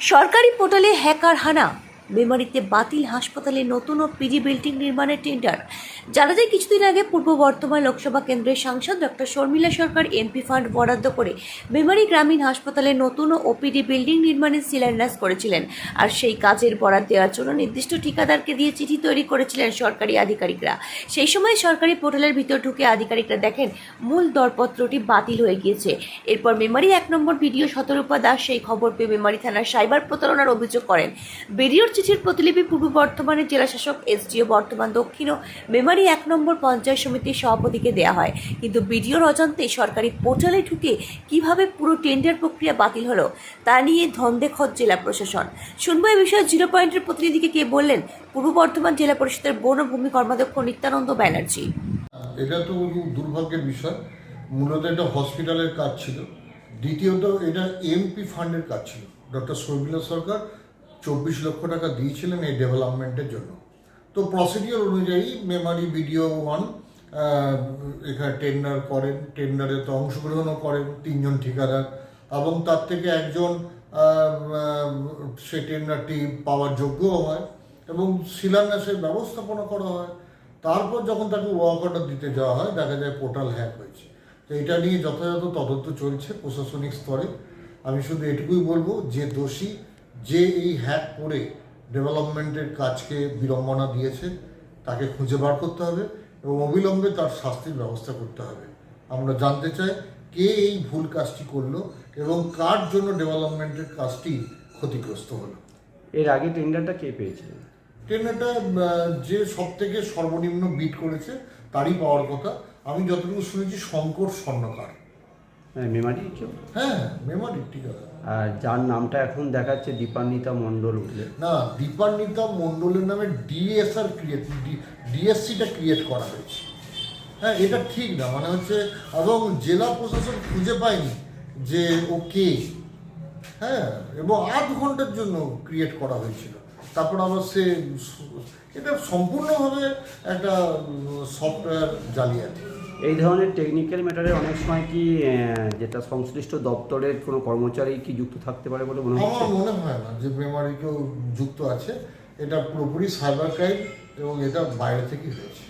সরকারি পোর্টালে হ্যাকার হানা। মেমারিতে বাতিল হাসপাতালে নতুন ও পিজি বিল্ডিং নির্মাণের টেন্ডার। জানা যায়, কিছুদিন আগে পূর্ব বর্ধমান লোকসভা কেন্দ্রের সাংসদ doctor Sharmila Sarkar MP fund বরাদ্দ করে মেমারি গ্রামীণ হাসপাতালে নতুন ও ওপিডি বিল্ডিং নির্মাণের শিলান্যাস করেছিলেন আর সেই কাজের বরাদ দেওয়ার জন্য নির্দিষ্ট ঠিকাদারকে দিয়ে চিঠি তৈরি করেছিলেন সরকারি আধিকারিকরা। সেই সময় সরকারি পোর্টালের ভিতর ঢুকে আধিকারিকরা দেখেন, মূল দরপত্রটি বাতিল হয়ে গিয়েছে। এরপর মেমারি এক নম্বর বিডিও শতরূপা দাস সেই খবর পেয়ে মেমারি থানার সাইবার প্রতারণার অভিযোগ করেন। ভিডিওর চিঠির প্রতিলিপি পূর্ব বর্ধমানের জেলাশাসক এসডিও বর্ধমান দক্ষিণ ও মেমারি এক নম্বর পঞ্চায়েত সমিতির সভাপতিকে দেওয়া হয়। কিন্তু ভিডিওর অজান্তে সরকারি পোর্টালে ঢুকে কীভাবে পুরো টেন্ডার প্রক্রিয়া বাতিল হলো, তা নিয়ে ধন্দে খোঁজ জেলা প্রশাসন। শুনব এই বিষয়ে জিরো পয়েন্টের প্রতিনিধিকে কে বললেন পূর্ব বর্ধমান জেলা পরিষদের বন ভূমি কর্মাধ্যক্ষ নিত্যানন্দ ব্যানার্জি। এটা তো দুর্ভাগ্যের বিষয়। মূলত এটা হসপিটালের কাজ ছিল। দ্বিতীয়ত এটা এমপি ফান্ডের কাজ ছিল। ডক্টর শর্মিলা সরকার চব্বিশ লক্ষ টাকা দিয়েছিলেন এই ডেভেলপমেন্টের জন্য। তো প্রসিডিওর অনুযায়ী মেমারি বিডিও ওয়ান এখানে টেন্ডার করেন টেন্ডারে তো অংশগ্রহণও করেন তিনজন ঠিকাদার এবং তার থেকে একজন সে টেন্ডারটি পাওয়ার যোগ্যও হয় এবং শিলান্যাসের ব্যবস্থাপনা করা হয়। তারপর যখন তাকে ওয়ার্ক অর্ডার দিতে যাওয়া হয়, দেখা যায় পোর্টাল হ্যাক হয়েছে। তো এটা নিয়ে যথাযথ তদন্ত চলছে প্রশাসনিক স্তরে। আমি শুধু এটুকুই বলব, যে দোষী যে এই হ্যাক করে ডেভেলপমেন্টের কাজকে বিড়ম্বনা দিয়েছে তাকে খুঁজে বার করতে হবে এবং অবিলম্বে তার শাস্তির ব্যবস্থা করতে হবে। আমরা জানতে চাই কে এই ভুল কাজটি করল এবং কার জন্য ডেভেলপমেন্টের কাজটি ক্ষতিগ্রস্ত হলো। এর আগে টেন্ডারটা কে পেয়েছিলেন ট্রেনটা যে সব থেকে সর্বনিম্ন বিট করেছে তারই পাওয়ার কথা। আমি যতটুকু শুনেছি শঙ্কর স্বর্ণকার। মেমারি হ্যাঁ মেমারি ঠিক আছে। আর যার নামটা এখন দেখাচ্ছে দীপান্বিতা মণ্ডল বলে। না দীপান্বিতা মণ্ডলের নামে ডিএসআর ক্রিয়েট ডিএসসিটা ক্রিয়েট করা হয়েছে। হ্যাঁ এটা ঠিক না মানে হচ্ছে এবং জেলা প্রশাসন খুঁজে পায়নি যে ও কে। হ্যাঁ এবং আধ ঘণ্টার জন্য ক্রিয়েট করা হয়েছিল। তারপর আবার সে এটা সম্পূর্ণভাবে একটা সফটওয়্যার জালিয়াতি। এই ধরনের টেকনিক্যাল ম্যাটারে অনেক সময় কি যেটা সংশ্লিষ্ট দপ্তরের কোনো কর্মচারী কি যুক্ত থাকতে পারে বলে মনে হচ্ছে? আমার মনে হয় না যে মেমারি কেউ যুক্ত আছে। এটা পুরোপুরি সাইবার ক্রাইম এবং এটা বাইরে থেকে হয়েছে।